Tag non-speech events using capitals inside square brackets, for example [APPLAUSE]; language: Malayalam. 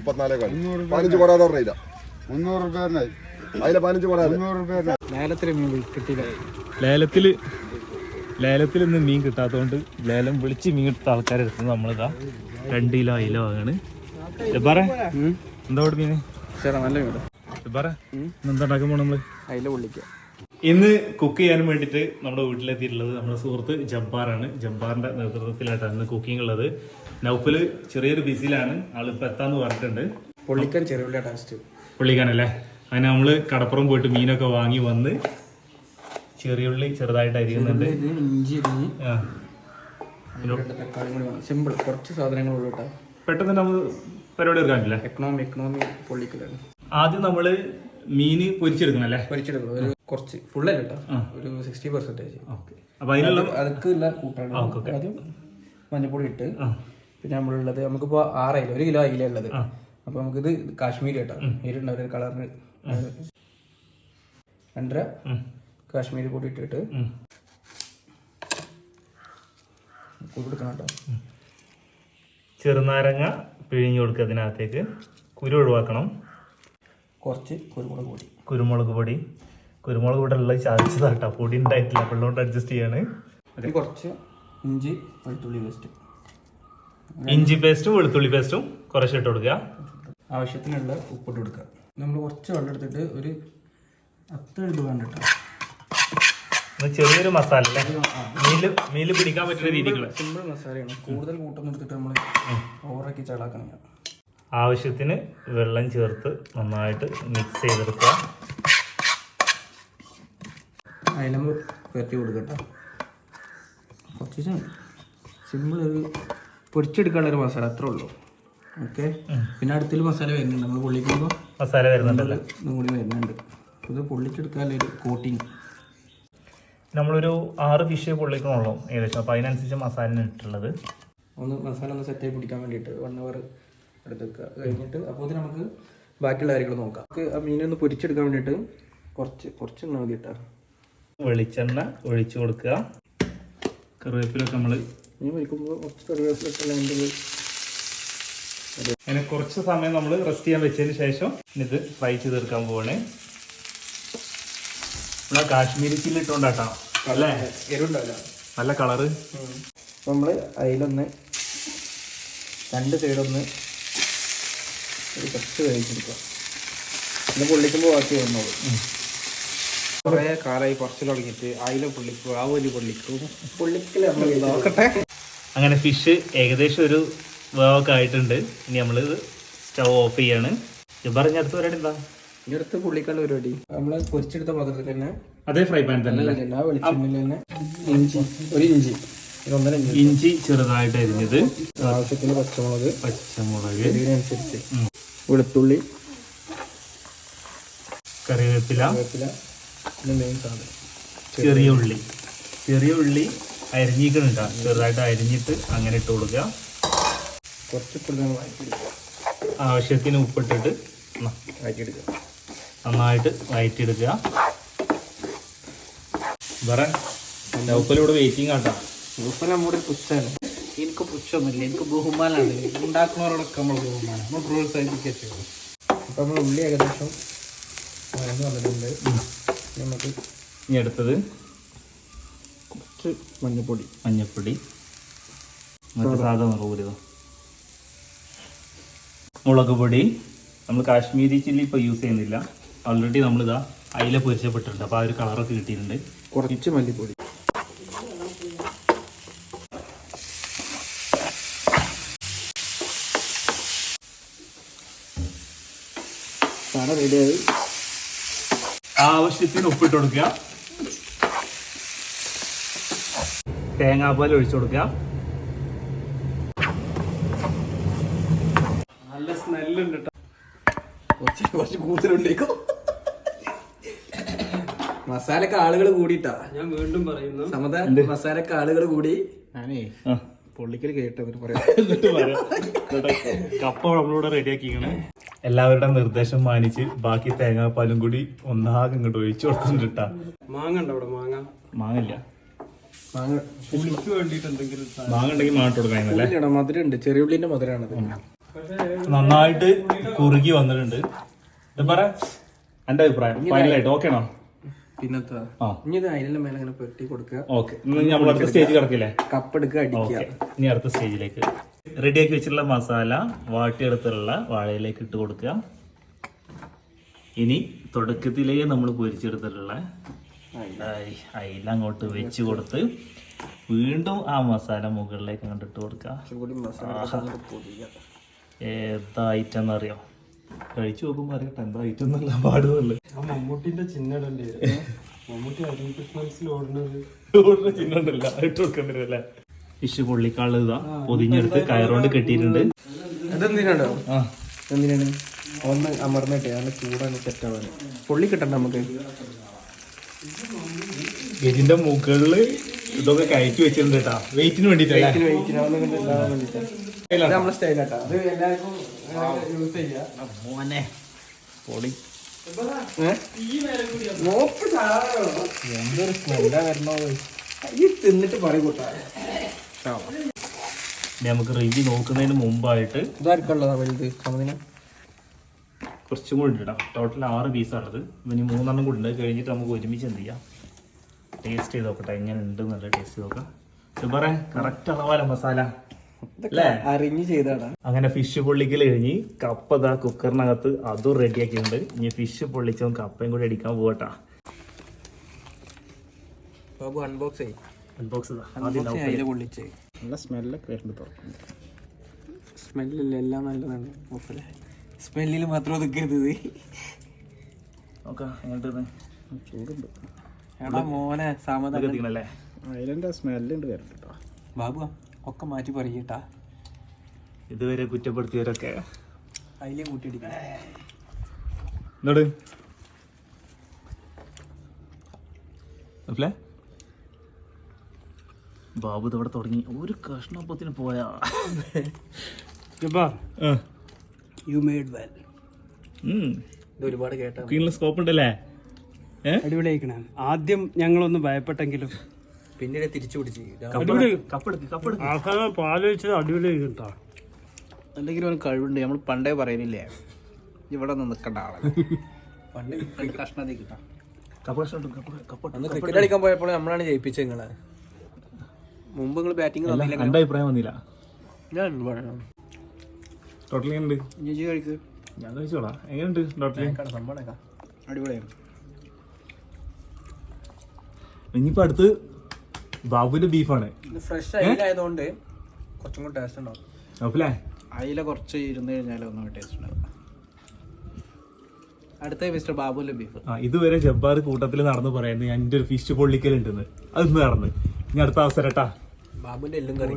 മുപ്പത്തിനാലേ കാലി പതിനഞ്ച് കൊടാതെ പറഞ്ഞില്ല മുന്നൂറ് രൂപ അതിലെ പതിനഞ്ച് കൊടാതെ മുന്നൂറ് രൂപ ലേലത്തിന് മീൻ കിട്ടിയില്ല. ലേലത്തിൽ ലേലത്തിൽ ഇന്ന് മീൻ കിട്ടാത്തതുകൊണ്ട് ലേലം വിളിച്ച് മീൻ കിട്ടുന്ന ആൾക്കാരെ എടുത്തത് നമ്മളിതാ രണ്ട് കിലോ അയില വാങ്ങാണ്. പറ എന്താ ഇവിടെ മീന്? ജബ്ബാറെ എന്താ ഉണ്ടാക്കാൻ പോണ നമ്മൾ? അതിൽ പൊള്ളിക്കുക ഇന്ന് കുക്ക് ചെയ്യാൻ വേണ്ടിയിട്ട് നമ്മുടെ വീട്ടിലെത്തിയിട്ടുള്ളത് നമ്മുടെ സുഹൃത്ത് ജബ്ബാറാണ്. ജബ്ബാറിന്റെ നേതൃത്വത്തിലായിട്ടാണ് ഇന്ന് കുക്കിംഗ് ഉള്ളത്. നൗഫൽ ചെറിയൊരു ബിസിയിലാണ് ആളിപ്പോ എത്താന്ന് പറഞ്ഞിട്ടുണ്ട്. പൊള്ളിക്കാൻ ചെറിയ ടേസ്റ്റ് പുള്ളിക്കാനല്ലേ? അങ്ങനെ നമ്മൾ കടപ്പുറം പോയിട്ട് മീനൊക്കെ വാങ്ങി വന്ന് ചെറിയുള്ളി ചെറുതായിട്ട് അരിയുന്നുണ്ട്. ഇഞ്ചി അരിഞ്ഞ് തക്കാളി സിമ്പിൾ കുറച്ച് സാധനങ്ങളുള്ളൂ കേട്ടോ. പെട്ടെന്ന് നമ്മൾ പരിപാടി എടുക്കാനില്ലേ? Economy economy പൊള്ളിക്കലാണ്. ആദ്യം നമ്മൾ മീന് പൊരിച്ചെടുക്കണം അല്ലേ പൊരിച്ചെടുക്കണം. ഒരു കുറച്ച് ഫുള്ളല്ല കേട്ടോ. ഒരു സിക്സ്റ്റി പെർസെന്റേജ് ഓക്കെ അപ്പൊ അതിനുള്ള അതൊക്കെ കൂട്ടാണ്. ആദ്യം മഞ്ഞപ്പൊടി ഇട്ട്. പിന്നെ നമ്മളുള്ളത് നമുക്കിപ്പോ ആറ് അയില ഒരു കിലോ അയില ഉള്ളത്. അപ്പൊ നമുക്കിത് കാശ്മീരി കേട്ടോ. ഇരുണ്ട ഒരു കളറിന് രണ്ടര കാശ്മീരി പൊടി ഇട്ടിട്ട്. കൊടുക്കണം കേട്ടോ. ചെറുനാരങ്ങ പിഴിഞ്ഞു കൊടുക്കുക അതിനകത്തേക്ക്. കുരു ഒഴിവാക്കണം. കുറച്ച് കുരുമുളക് പൊടി. കുരുമുളക് പൊടി. കുരുമുളക് പൊടി ഉള്ളത് ചതച്ചതാട്ടോ. പൊടി ഉണ്ടായിട്ടില്ല. അപ്പോൾ അഡ്ജസ്റ്റ് ചെയ്യാണ്. കുറച്ച് ഇഞ്ചി വെളുത്തുള്ളി പേസ്റ്റ് ഇഞ്ചി പേസ്റ്റും വെളുത്തുള്ളി പേസ്റ്റും കുറച്ച് ഇട്ട് കൊടുക്കുക. ആവശ്യത്തിനുള്ള ഉപ്പിട്ട് കൊടുക്കുക. നമ്മൾ കുറച്ച് വെള്ളം എടുത്തിട്ട് ഒരു അത്ര ഇത് വേണ്ട കേട്ടോ. ചെറിയൊരു മസാല മീൽ മീൽ പിടിക്കാൻ പറ്റുന്ന രീതിയിലുള്ള സിമ്പിൾ മസാലയാണ്. കൂടുതൽ കൂട്ടം എടുത്തിട്ട് നമ്മൾ ഓവറാക്കി ചളാക്കണം ആവശ്യത്തിന് വെള്ളം ചേർത്ത് നന്നായിട്ട് മിക്സ് ചെയ്തെടുക്കുക. അതിലും കൊടുക്കട്ടെ കൊടുക്കട്ടോ കുറച്ച് സിമ്പിൾ ഒരു പൊരിച്ചെടുക്കാനുള്ള ഒരു മസാല അത്രേ ഉള്ളൂ. ഓക്കെ പിന്നെ അടുത്തിൽ മസാല വരുന്നുണ്ട്. നമ്മൾ പൊള്ളിക്കുമ്പോൾ മസാല വരുന്നുണ്ടല്ലോ ഇതും കൂടി വരുന്നുണ്ട്. ഇത് പൊള്ളിച്ചെടുക്കാനുള്ള ഒരു കോട്ടിങ് നമ്മളൊരു ആറ് ഫിഷ് പൊള്ളിക്കണുള്ളൂ ഏകദേശം. അപ്പോൾ അതിനനുസരിച്ച് മസാല ഇട്ടുള്ളത് ഒന്ന് മസാല ഒന്ന് സെറ്റായി പിടിക്കാൻ വേണ്ടിയിട്ട് വൺ അവർ എടുത്ത് വെക്കുക. കഴിഞ്ഞിട്ട് അപ്പോൾ ഇത് നമുക്ക് ബാക്കിയുള്ള കാര്യങ്ങൾ നോക്കാം. നമുക്ക് ആ മീനൊന്ന് പൊരിച്ചെടുക്കാൻ വേണ്ടിയിട്ട് കുറച്ച് കുറച്ച് എണ്ണ മതി വെളിച്ചെണ്ണ ഒഴിച്ചു കൊടുക്കുക. കറിവേപ്പിലൊക്കെ നമ്മൾ പൊരിക്കുമ്പോൾ കുറച്ച് അങ്ങനെ കുറച്ച് സമയം നമ്മൾ റെസ്റ്റ് ചെയ്യാൻ വെച്ചതിന് ശേഷം ഇത് ഫ്രൈ ചെയ്ത് തീർക്കാൻ പോവാണ്. നമ്മളെ കാശ്മീരി ചില്ലി ഇട്ടോണ്ടാട്ടോ അല്ലേ? നല്ല കളറ് നമ്മൾ അതിലൊന്ന് രണ്ട് സൈഡൊന്ന് ഒരു കുറച്ച് കഴിച്ചെടുക്കുക പിന്നെ പൊള്ളിക്കുമ്പോൾ ബാക്കി വന്നോളൂ കുറേ കാലമായി കുറച്ച് തുടങ്ങിയിട്ട് അയില പൊള്ളിക്കും ആ ഒരു പൊള്ളിക്കും. പൊള്ളിക്കൽ നോക്കട്ടെ. അങ്ങനെ ഫിഷ് ഏകദേശം ഒരു വേവൊക്കെ ആയിട്ടുണ്ട്. ഇനി നമ്മൾ സ്റ്റവ് ഓഫ് ചെയ്യാണ്. ഇത് പറഞ്ഞ അടുത്ത പരിപാടി എന്താ? ഇനി അടുത്ത് പൊള്ളിക്കാനുള്ള പരിപാടി. നമ്മൾ പൊരിച്ചെടുത്ത പാത്രത്തിൽ തന്നെ അതേ ഫ്രൈ പാൻ തന്നെ അല്ലേ? ആ വെളിച്ചെണ്ണയിൽ തന്നെ ഇഞ്ചി. ഒരു ഇഞ്ചി. ഇഞ്ചി. ചെറുതായിട്ട് അരിഞ്ഞത്. ആവശ്യത്തിന് പച്ചമുളക്. പച്ചമുളക്. ഇതിനനുസരിച്ച്. വെളുത്തുള്ളി. കറിവേപ്പില. വേപ്പില പിന്നെ മെയിൻ സാധനം. ചെറിയ ഉള്ളി. ചെറിയ ഉള്ളി അരിഞ്ഞിക്കണുണ്ട ചെറുതായിട്ട് അരിഞ്ഞിട്ട് അങ്ങനെ ഇട്ട് കൊടുക്കുക. കുറച്ച് ആവശ്യത്തിന് ഉപ്പിട്ടിട്ട് നന്നായിട്ട് വയറ്റിയെടുക്കുക. വേറെ ലൗക്കലിവിടെ വെയിറ്റിംഗ് ആട്ടാ ഇപ്പം നമ്മുടെ പുച്ഛാണ്. എനിക്ക് പുച്ഛമൊന്നുമില്ല. എനിക്ക് ബഹുമാനാണ്. ഉണ്ടാക്കുന്നവരോടൊക്കെ നമ്മൾ ബഹുമാനം. നമ്മൾ പ്രോത്സാഹിപ്പിക്കുക ചെയ്യും അപ്പം നമ്മൾ ഉള്ളി ഏകദേശം വഴന്ന് വന്നിട്ടുണ്ട്. നമുക്ക് ഇനി അടുത്തത് കുറച്ച് മഞ്ഞപ്പൊടി. മഞ്ഞപ്പൊടി. മറ്റേ സാധാ മുളക് പൊടി. മുളക് പൊടി നമ്മൾ കാശ്മീരി ചില്ലി ഇപ്പോൾ യൂസ് ചെയ്യുന്നില്ല. ഓൾറെഡി നമ്മളിതാ അയില പൊരിച്ചപ്പെട്ടിട്ടുണ്ട്. അപ്പോൾ ആ ഒരു കളറൊക്കെ കിട്ടിയിട്ടുണ്ട്. കുറച്ച് മല്ലിപ്പൊടി. സാധനം റെഡിയായി ആവശ്യത്തിന് ഉപ്പിട്ട് കൊടുക്കുക. തേങ്ങാപ്പാൽ ഒഴിച്ചു കൊടുക്കുക. നല്ല സ്മെല്ലുണ്ട് കുറച്ച് കുറച്ച് കൂടുതലുണ്ടേക്കോ മസാലക്ക് ആളുകൾ കൂടിട്ടാ ഞാൻ വീണ്ടും പറയുന്നു. സമത മസാലക്ക് ആളുകൾ കൂടി. ഞാനേ പൊള്ളിക്കൽ കേട്ടതിന് പറയാം. [LAUGHS] എന്നിട്ട് പറയാം. എന്നിട്ട് കപ്പ നമ്മളിവിടെ റെഡിയാക്കിക്കണ്. എല്ലാവരുടെ നിർദ്ദേശം മാനിച്ച് ബാക്കി തേങ്ങാപ്പാലും കൂടി ഒന്നാകെ ഇങ്ങോട്ട് ഒഴിച്ചു കേട്ടാ മാങ്ങ ഉണ്ടോ അവിടെ? മാങ്ങ? മാങ്ങില്ല മാങ്ങ. പുളിക്ക് വേണ്ടിട്ട് എന്തെങ്കിലും മാങ്ങ ഉണ്ടെങ്കിൽ കൊടുക്കാനല്ലേ ചെറിയ ഉള്ളിന്റെ മധുരമാണത് നന്നായിട്ട് കുറുകി വന്നിട്ടുണ്ട്. ഇത് പറ. എന്റെ അഭിപ്രായം. ഫൈനലായിട്ട് ഓക്കെ ആണോ? പിന്നത്തെ ഇനി ഇത് അതിനെല്ലാം മേലെ അങ്ങനെ കൊടുക്കുക. ഓക്കെ. നമ്മൾ അടുത്ത സ്റ്റേജ് കിടക്കില്ലേ? കപ്പ് എടുക്കുക അടിക്കുക. ഇനി അടുത്ത സ്റ്റേജിലേക്ക്. റെഡിയാക്കി വെച്ചിട്ടുള്ള മസാല വാട്ടിയെടുത്തുള്ള വാഴയിലേക്ക് ഇട്ട് കൊടുക്കുക. ഇനി തുടക്കത്തിലേ നമ്മൾ പൊരിച്ചെടുത്തിട്ടുള്ള അയ് അയില അങ്ങോട്ട് വെച്ച് കൊടുത്ത് വീണ്ടും ആ മസാല മുകളിലേക്ക് അങ്ങോട്ട് ഇട്ട് കൊടുക്കുക. ഏതായിട്ടെന്നറിയോ മസാല പൊടിക്കുക ഏതാ ഐറ്റം എന്നറിയോ കഴിച്ചു നോക്കുമ്പോൾ അറിയട്ടെ എന്താ ഐറ്റം പാടുമല്ലേ മമ്മൂട്ടിന്റെ ചിഹ്നടല്ലേ [LAUGHS] മമ്മൂട്ടി അഡ്വർടൈസ്മെന്റ്സിൽ ഓടുന്നത്. ഓടുന്ന ഉണ്ടല്ല ഇട്ട് കൊടുക്കണ്ടല്ലേ ഫിഷ് പൊള്ളിക്കാൾ ഇതാ പൊതിഞ്ഞെടുത്ത് കയറോണ്ട് കെട്ടിയിട്ടുണ്ട്. അതെന്തിനാണോ ആ. എന്തിനാണ് ഒന്ന് അമർന്നിട്ട് നല്ല ചൂടാണ് സെറ്റ് ആവാൻ പൊള്ളി കിട്ടണ്ട നമുക്ക്. ഇതിന്റെ മുകളിൽ ഇതൊക്കെ കയറ്റി വെച്ചിട്ടുണ്ട് കേട്ടാ. വെയിറ്റിന് വേണ്ടിട്ടല്ലേ? നമ്മളെ സ്റ്റൈലാട്ടാ അത് എല്ലാവർക്കും യൂസ് ചെയ്യാം. മോനെ. പൊളി. എന്തൊരു സ്മെല്ലാ വരണോ ഈ തിന്നിട്ട് പറയും കൂട്ടാ. ഇനി നമുക്ക് റിവ്യൂ നോക്കുന്നതിന് മുമ്പായിട്ട് ഇതാർക്കുള്ളതാ വലുത്? സമതിന് കുറച്ചും കൂടി ഇടാം ടോട്ടൽ ആറ് പീസാണത് ഇനി മൂന്നെണ്ണം കൂടി ഉണ്ട്. കഴിഞ്ഞിട്ട് നമുക്ക് ഒരുമിച്ച് എന്ത് ചെയ്യാം? ടേസ്റ്റ് ചെയ്ത് നോക്കട്ടെ. എങ്ങനെ ഉണ്ട് നല്ല ടേസ്റ്റ് ചെയ്ത് നോക്കാം. പറയാം കറക്റ്റ് അളവാല മസാല? അറിഞ്ഞ് ചെയ്താടാ അങ്ങനെ ഫിഷ് പൊള്ളിക്കൽ കഴിഞ്ഞ് കപ്പ ഇതാ കുക്കറിനകത്ത് അതും റെഡിയാക്കിയിട്ടുണ്ട് ഇനി ഫിഷ് പൊള്ളിച്ചതും കപ്പയും കൂടി അടിക്കാൻ പോകട്ടാ ബാബു അൺബോക്സ് അൺബോക്സ് നല്ല സ്മെല്ലൊക്കെ വരുന്നുണ്ട് തുറക്കുന്നു സ്മെല്ലില്ല എല്ലാം നല്ലതാണ്. സ്മെല്ലിൽ മാത്രം ഒതുക്കരുത് നോക്കാം എങ്ങോട്ട് ചൂടുണ്ട്. എടാ മോനെ സാമത എത്തിക്കണല്ലേ? അതിലെന്റെ സ്മെല്ലുണ്ട് വരുന്നുണ്ട് കേട്ടോ ബാബു ഒക്കെ മാറ്റി പറയട്ടാ. ഇതുവരെ കുറ്റപ്പെടുത്തിയവരൊക്കെ. അതിലേ കൂട്ടിയിടിക്കണം എന്നോട് ബാബു ഇതവിടെ തുടങ്ങി. ഒരു കഷ്ണപ്പത്തിന് പോയാ. യു മേഡ് വെൽ ഇത് ഒരുപാട് കേട്ടാ സ്കോപ്പ് ഉണ്ടല്ലേ അടിപൊളിയായിക്കണ. ആദ്യം ഞങ്ങളൊന്ന് ഭയപ്പെട്ടെങ്കിലും പിന്നീട് തിരിച്ചു പിടിച്ച് അടിപൊളിയായി കേട്ടോ. എന്തെങ്കിലും ഒരു കഴിവുണ്ട് നമ്മൾ പണ്ടേ പറയുന്നില്ലേ? ഇവിടെ നിന്ന് നിൽക്കേണ്ട ആളാണ് പണ്ട് കഷ്ണതി കിട്ടാം. അന്ന് ക്രിക്കറ്റ് കളിക്കാൻ പോയപ്പോൾ നമ്മളാണ് ജയിപ്പിച്ചത് നിങ്ങളെ. മുമ്പ് നിങ്ങൾ ബാറ്റിംഗ് തന്നില്ല എന്റെ അഭിപ്രായം വന്നില്ല. ഞാൻ പറയണം ചേച്ചി കഴിക്ക്. ഞാൻ കഴിച്ചോളാം. എങ്ങനെയുണ്ട് അടിപൊളിയാണ് ഇനിയിപ്പോ അടുത്ത് ബാബുവിന്റെ ബീഫാണ്. ഫ്രഷ് അയിലായതുകൊണ്ട് കുറച്ചും കൂടി ടേസ്റ്റ് ഉണ്ടാവും. അപ്പല്ലേ അയില കുറച്ച് ഇരുന്ന് കഴിഞ്ഞാൽ ഒന്നും ടേസ്റ്റ് ഉണ്ടാവും അടുത്ത മിസ്റ്റർ ബാബുവിന്റെ ബീഫ് ആ ഇതുവരെ ജബ്ബാർ കൂട്ടത്തിൽ നടന്നു പറയുന്നത് ഞാൻ എന്റെ ഒരു ഫിഷ് പൊള്ളിക്കലുണ്ടെന്ന്. അതൊന്ന് നടന്ന്? ഇനി അടുത്ത അവസരട്ടാ കേട്ടാ ബാബുന്റെ എല്ലും കറി.